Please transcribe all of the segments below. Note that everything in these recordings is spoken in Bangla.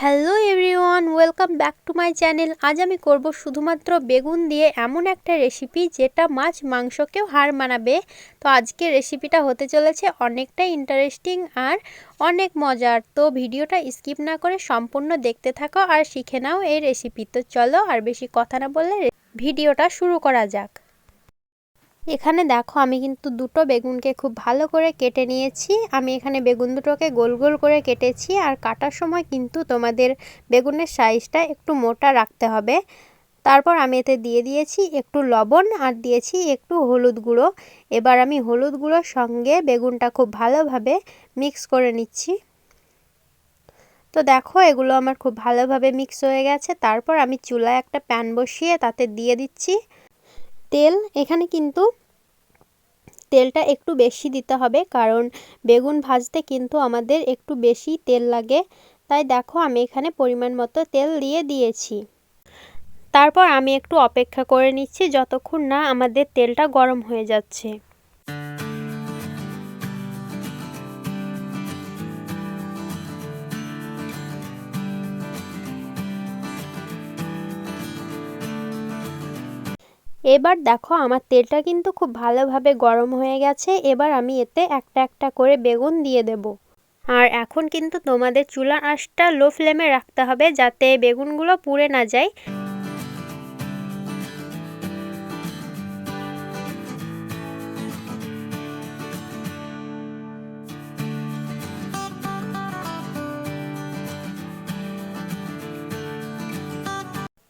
Hello everyone, welcome back to my channel. আজ আমি করব শুধুমাত্র বেগুন দিয়ে এমন একটা রেসিপি যেটা মাছ মাংসকেও হার মানাবে। তো আজকের রেসিপিটা হতে চলেছে অনেকটাই ইন্টারেস্টিং আর অনেক মজার। তো ভিডিওটা স্কিপ না করে সম্পূর্ণ দেখতে থাকো আর শিখে নাও এই রেসিপি। তো চলো আর বেশি কথা না বললে ভিডিওটা শুরু করা যাক। এখানে দেখো আমি কিন্তু দুটো বেগুনকে খুব ভালো করে কেটে নিয়েছি। আমি এখানে বেগুন দুটোকে গোল গোল করে কেটেছি আর কাটার সময় কিন্তু তোমাদের বেগুনের সাইজটা একটু মোটা রাখতে হবে। তারপর আমি এতে দিয়ে দিয়েছি একটু লবণ আর দিয়েছি একটু হলুদ গুঁড়ো। এবার আমি হলুদ গুঁড়োর সঙ্গে বেগুনটা খুব ভালোভাবে মিক্স করে নিচ্ছি। তো দেখো এগুলো আমার খুব ভালোভাবে মিক্স হয়ে গেছে। তারপর আমি চুলায় একটা প্যান বসিয়ে তাতে দিয়ে দিচ্ছি। তেল, এখানে কিন্তু তেলটা একটু বেশি দিতে হবে, কারণ বেগুন ভাজতে কিন্তু আমাদের একটু বেশি তেল লাগে। তাই দেখো আমি এখানে পরিমাণ মতো তেল দিয়ে দিয়েছি। তারপর আমি একটু অপেক্ষা করে নিচ্ছি, যতক্ষণ না আমাদের তেলটা গরম হয়ে যাচ্ছে। এবার দেখো আমার তেলটা কিন্তু খুব ভালোভাবে গরম হয়ে গেছে, এবার আমি এতে একটা একটা করে বেগুন দিয়ে দেব। আর এখন কিন্তু তোমাদের চুলার আঁশটা লো ফ্লেমে রাখতে হবে যাতে বেগুনগুলো পুড়ে না যায়।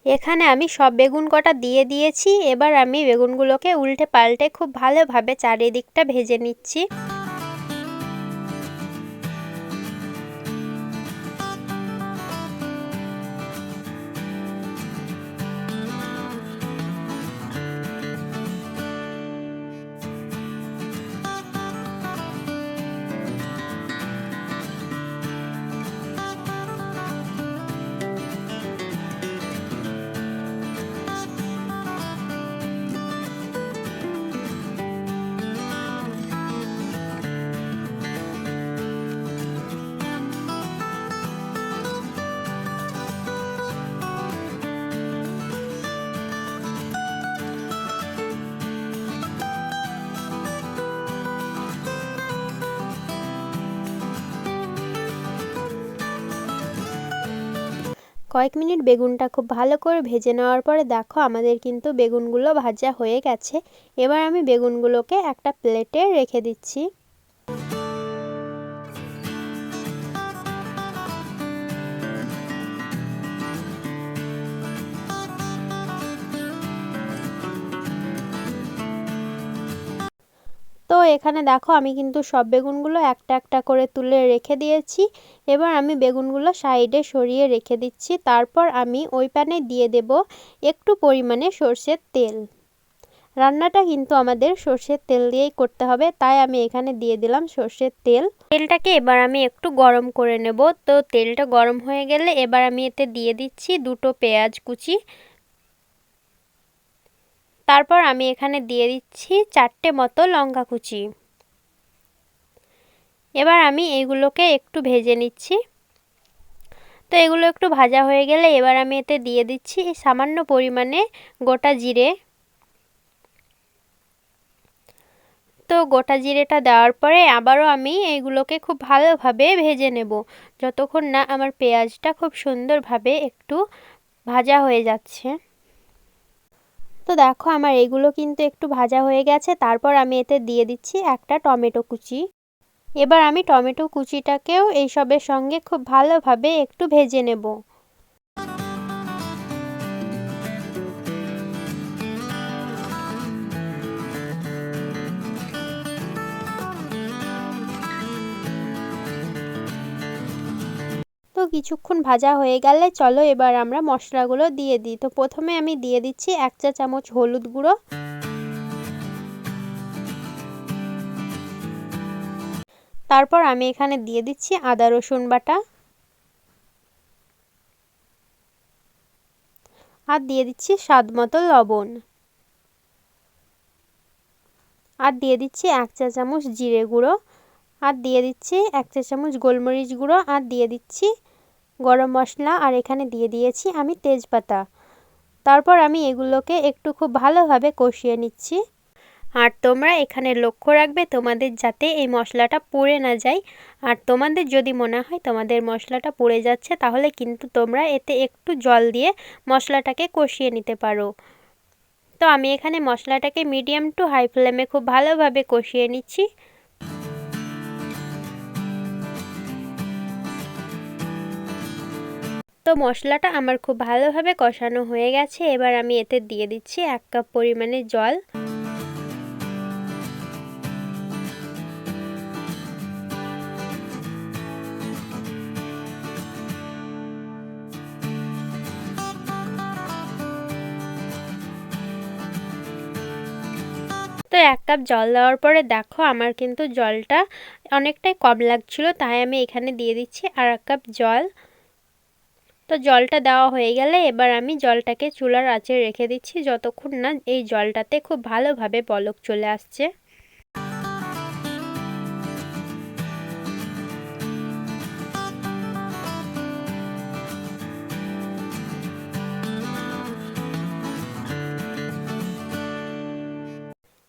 এখানে আমি সব বেগুন কটা দিয়ে দিয়েছি, এবার আমি বেগুনগুলোকে উল্টে পাল্টে খুব ভালোভাবে চারিদিকটা ভেজে নিচ্ছি। কয়েক মিনিট বেগুনটা খুব ভালো করে ভেজে নেওয়ার পরে দেখো আমাদের কিন্তু বেগুনগুলো ভাজা হয়ে গেছে। এবার আমি বেগুনগুলোকে একটা প্লেটে রেখে দিচ্ছি। এখানে দেখো আমি কিন্তু সব বেগুনগুলো একটা একটা করে তুলে রেখে দিয়েছি। এবার আমি বেগুনগুলো সাইডে সরিয়ে রেখে দিচ্ছি। তারপর আমি ওই প্যানে দিয়ে দেব একটু পরিমাণে সর্ষের তেল। রান্নাটা কিন্তু আমাদের সর্ষের তেল দিয়েই করতে হবে, তাই আমি এখানে দিয়ে দিলাম সর্ষের তেল। তেলটাকে এবার আমি একটু গরম করে নেব। তো তেলটা গরম হয়ে গেলে এবার আমি এতে দিয়ে দিচ্ছি দুটো পেঁয়াজ কুচি। তারপর আমি এখানে দিয়ে দিচ্ছি চারটে মতো লঙ্কা কুচি। এবার আমি এইগুলোকে একটু ভেজে নিচ্ছি। তো এগুলো একটু ভাজা হয়ে গেলে এবার আমি এতে দিয়ে দিচ্ছি সামান্য পরিমাণে গোটা জিরে। তো গোটা জিরেটা দেওয়ার পরে আবারও আমি এইগুলোকে খুব ভালোভাবে ভেজে নেব। যতক্ষণ না আমার পেঁয়াজটা খুব সুন্দরভাবে একটু ভাজা হয়ে যাচ্ছে। দেখো আমার এগুলো কিন্তু একটু ভাজা হয়ে গেছে, তারপর আমি এতে দিয়ে দিচ্ছি একটা টমেটো কুচি। এবার আমি টমেটো কুচিটাকেও এইসবের সঙ্গে খুব ভালোভাবে একটু ভেজে নেব। কিছুক্ষণ ভাজা হয়ে গেলে চলো এবার আমরা মশলাগুলো দিয়ে দিই। তো প্রথমে আমি দিয়ে দিচ্ছি এক চা চামচ হলুদ গুঁড়ো। তারপর আমি এখানে দিয়ে দিচ্ছি আদা রসুন বাটা। আর দিয়ে দিচ্ছি স্বাদ মতো লবণ। আর দিয়ে দিচ্ছি এক চা চামচ জিরে গুঁড়ো। আর দিয়ে দিচ্ছি এক চা চামচ গোলমরিচ গুঁড়ো। আর দিয়ে দিচ্ছি গরম মশলা আর এখানে দিয়ে দিয়েছি আমি তেজপাতা। তারপর আমি এগুলোকে একটু খুব ভালোভাবে কষিয়ে নিচ্ছি। আর তোমরা এখানে লক্ষ্য রাখবে তোমাদের যাতে এই মশলাটা পুড়ে না যায়। আর তোমাদের যদি মনে হয় তোমাদের মশলাটা পুড়ে যাচ্ছে, তাহলে কিন্তু তোমরা এতে একটু জল দিয়ে মশলাটাকে কষিয়ে নিতে পারো। তো আমি এখানে মশলাটাকে মিডিয়াম টু হাই ফ্লেমে খুব ভালোভাবে কষিয়ে নিচ্ছি। তো মশলাটা আমার খুব ভালোভাবে কষানো হয়ে গেছে। এবার আমি এতে দিয়ে দিচ্ছি এক কাপ পরিমাণে জল। তো এক কাপ জল দেওয়ার পরে দেখো আমার কিন্তু জলটা অনেকটাই কম লাগছিল, তাই আমি এখানে দিয়ে দিচ্ছি আর এক কাপ জল। তো জলটা দেওয়া হয়ে গেলে এবার আমি জলটাকে চুলার আঁচে রেখে দিচ্ছি যতক্ষণ না এই জলটাতে খুব ভালোভাবে বলক চলে আসছে।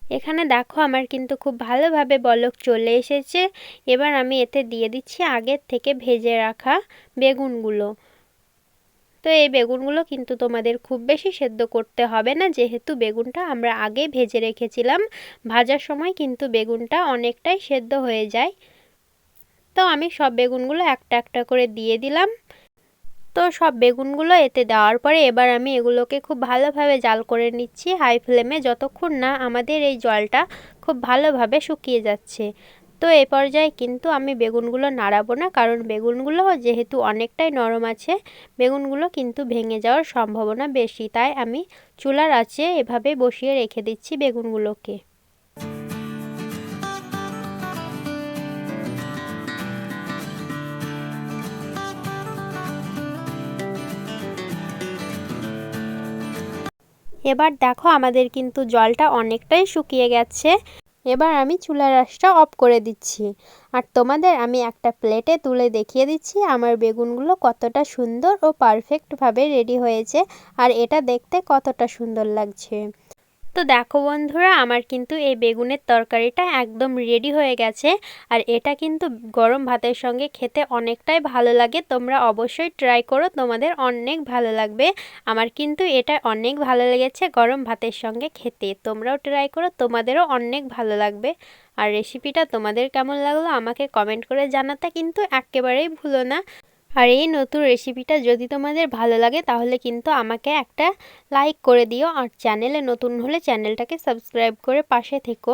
এখানে দেখো আমার কিন্তু খুব ভালোভাবে বলক চলে এসেছে। এবার আমি এতে দিয়ে দিচ্ছি আগের থেকে ভেজে রাখা বেগুনগুলো। তো এই বেগুনগুলো কিন্তু তোমাদের খুব বেশি সেদ্ধ করতে হবে না। যেহেতু বেগুনটা আমরা আগে ভেজে রেখেছিলাম, ভাজার সময় কিন্তু বেগুনটা অনেকটাই সেদ্ধ হয়ে যায়। তো আমি সব বেগুনগুলো একটা একটা করে দিয়ে দিলাম। তো সব বেগুনগুলো এতে দেওয়ার পরে এবার আমি এগুলোকে খুব ভালোভাবে জাল করে নিচ্ছি হাই ফ্লেমে। যতক্ষণ না আমাদের এই জলটা খুব ভালোভাবে শুকিয়ে যাচ্ছে। তো এ পর্যায়ে কিন্তু আমি বেগুনগুলো নাড়াবো না। কারণ বেগুনগুলো যেহেতু অনেকটাই নরম আছে, বেগুনগুলো কিন্তু ভেঙে যাওয়ার সম্ভাবনা বেশি। তাই আমি চুলার আছে এভাবে বসিয়ে রেখে দিচ্ছি বেগুনগুলোকে। এবার দেখো আমাদের কিন্তু জলটা অনেকটাই শুকিয়ে গেছে। এবার আমি চুলার আঁচটা অফ করে দিচ্ছি। আর তোমাদের আমি একটা প্লেটে তুলে দেখিয়ে দিচ্ছি, আমার বেগুনগুলো কতটা সুন্দর ও পারফেক্টভাবে রেডি হয়েছে, আর এটা দেখতে কতটা সুন্দর লাগছে। তো দেখো বন্ধুরা, আমার কিন্তু এই বেগুনের তরকারিটা একদম রেডি হয়ে গেছে। আর এটা কিন্তু গরম ভাতের সঙ্গে খেতে অনেকটাই ভালো লাগে। তোমরা অবশ্যই ট্রাই করো, তোমাদের অনেক ভালো লাগবে। আমার কিন্তু এটা অনেক ভালো লেগেছে গরম ভাতের সঙ্গে খেতে। তোমরাও ট্রাই করো, তোমাদেরও অনেক ভালো লাগবে। আর রেসিপিটা তোমাদের কেমন লাগল আমাকে কমেন্ট করে জানাতে কিন্তু একেবারেই ভুলো না। আর এই নতুন রেসিপিটা যদি তোমাদের ভালো লাগে, তাহলে কিন্তু আমাকে একটা লাইক করে দিও আর চ্যানেলে নতুন হলে চ্যানেলটাকে সাবস্ক্রাইব করে পাশে থেকো।